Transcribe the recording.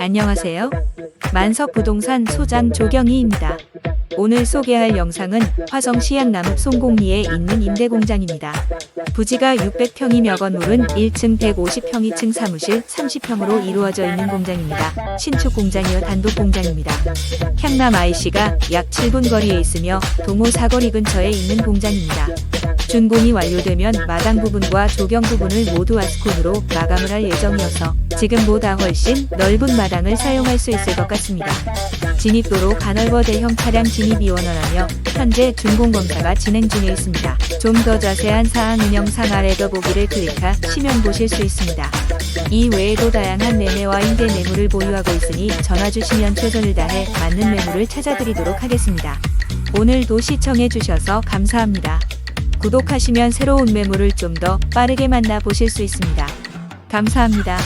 안녕하세요. 만석 부동산 소장 조경희입니다. 오늘 소개할 영상은 화성 시양남 송곡리에 있는 임대공장입니다. 부지가 600평이며 건물은 1층 150평, 2층 사무실 30평으로 이루어져 있는 공장입니다. 신축 공장이어 단독 공장입니다. 향남 IC가 약 7분 거리에 있으며 동호 사거리 근처에 있는 공장입니다. 준공이 완료되면 마당 부분과 조경 부분을 모두 아스콘으로 마감을 할 예정이어서 지금보다 훨씬 넓은 마당을 사용할 수 있을 것 같습니다. 진입도로 가넓어 대형 차량 진입 이 원활하며 현재 준공 검사가 진행 중에 있습니다. 좀 더 자세한 사항은 영상 아래 더보기를 클릭하 시면 보실 수 있습니다. 이 외에도 다양한 매매와 임대 매물을 보유하고 있으니 전화 주시면 최선을 다해 맞는 매물을 찾아드리도록 하겠습니다. 오늘도 시청해 주셔서 감사합니다. 구독하시면 새로운 매물을 좀 더 빠르게 만나 보실 수 있습니다. 감사합니다.